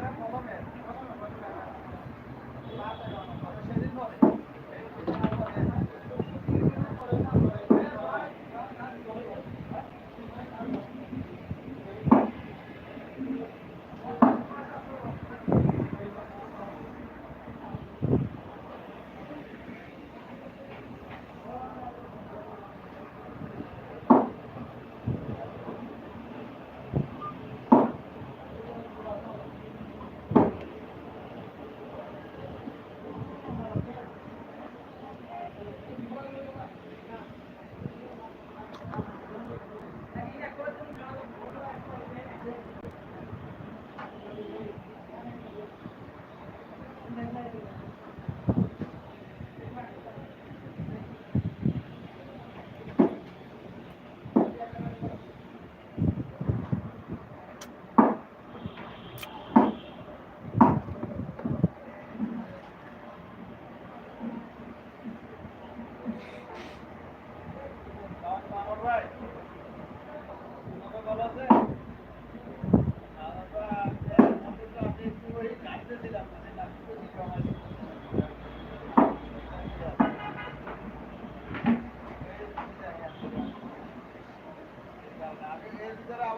galera cola mesmo.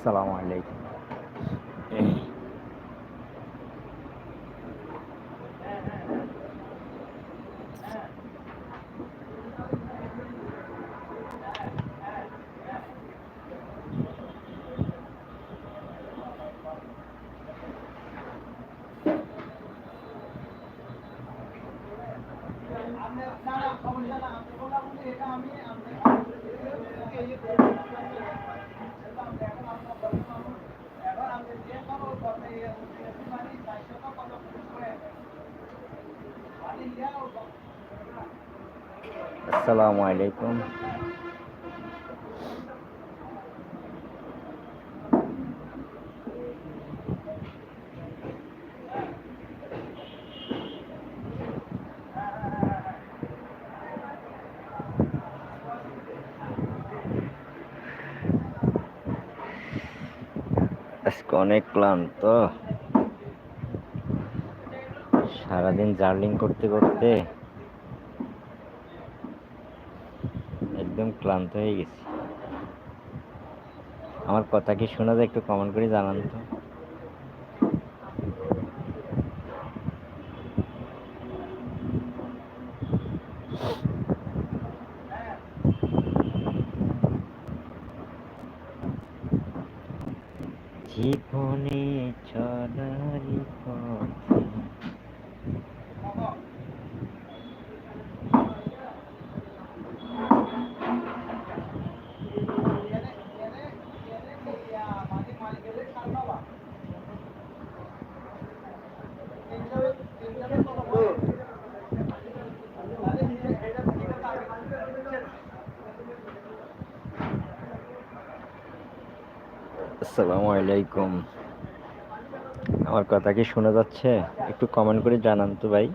আসসালামু আলাইকুম। আসসালামু আলাইকুম। অনেক ক্লান্ত। সারাদিন জার্লিং করতে করতে একদম ক্লান্ত হয়ে গেছি। আমার কথা কি শোনা যায় একটু কমেন্ট করে জানান তো। জীবনে চলার পথে আসসালামু আলাইকুম। আমার কথা কি শোনা যাচ্ছে? একটু কমেন্ট করে জানান তো ভাই।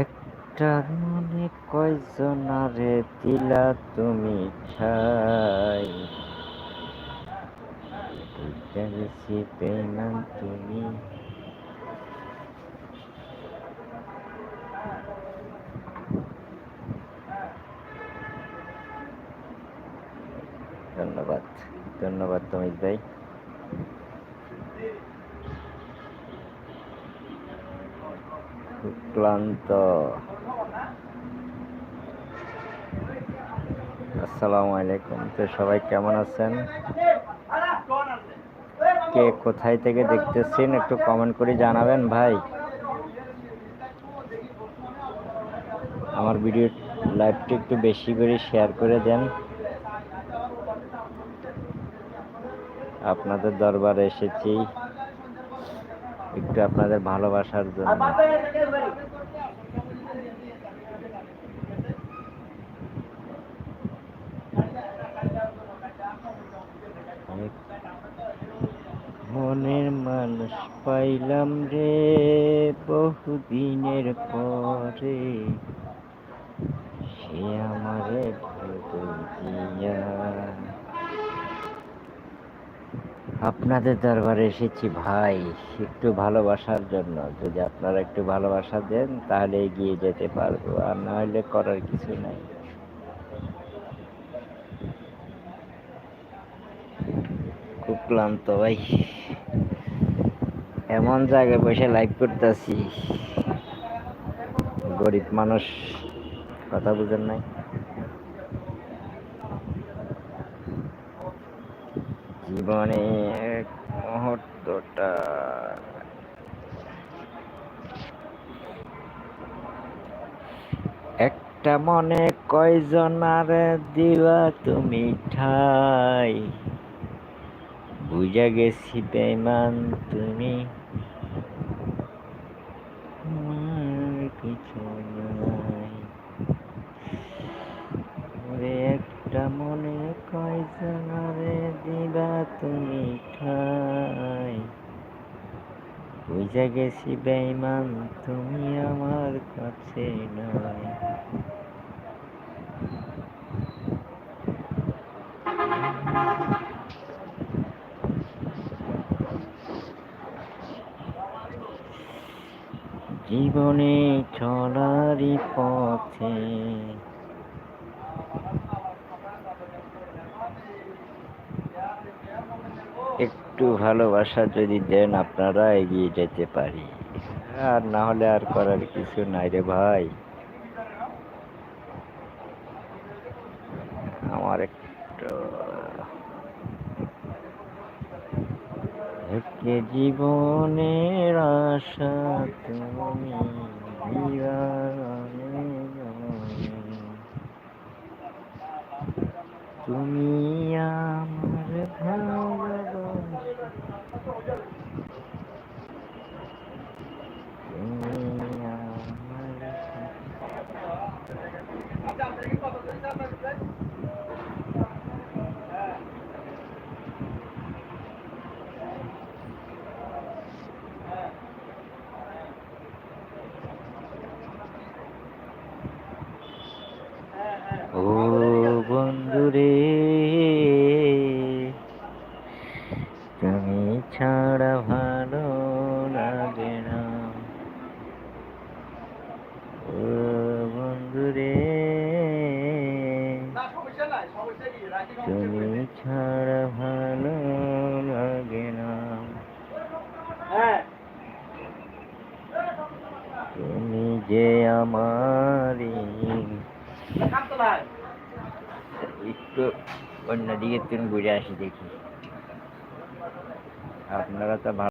একটা মনে কয়জনারে দিলা তুমি গেছি তুমি। ধন্যবাদ। ধন্যবাদ তমিত ভাই। ক্লান্ত। আসসালামু আলাইকুম। তো সবাই কেমন আছেন? কে কোথায় থেকে দেখতেছেন একটু কমেন্ট করে জানাবেন ভাই। আমার ভিডিও লাইভটা একটু বেশি করে শেয়ার করে দেন। আপনাদের দরবারে এসেছি একটু আপনাদের ভালোবাসার জন্য। মনের মানুষ পাইলাম রে বহুদিনের পরে। সে আমারে দিয়া আপনাদের দরবারে এসেছি ভাই, একটু ভালোবাসার জন্য। যদি আপনারা একটু ভালোবাসা দেন, তাহলে এগিয়ে যেতে পারব, আর না হলে করার কিছু নাই। খুব ক্লান্ত ভাই। এমন জায়গায় বসে লাইভ করতেছি। গরিব মানুষ, কথা বুঝেন নাই? জীবনে এক মুহূর্তটা। একটা মনে কয়জনার দিবা তুমি ঠাই? বুঝা গেছি বেমান তুমি আমার কিছু নাই ওরে একটা মনে কয়জনারে দিবা তুমি ঠাই বুঝা গেছি বেমান তুমি আমার কাছে নাই। জীবনে চলারই পথে একটু ভালোবাসা যদি দেন আপনারা এগিয়ে যেতে পারি। আর না হলে আর করার কিছু নাই রে ভাই। আমার একটু একে জীবনের আশা তুমি তুমি আমার ভালোবাসা তুমি আমার ও বন্ধুরে যে আমারই একটু অন্যদিকে তুমি ঘুরে আসি দেখি আপনারা তো ভালো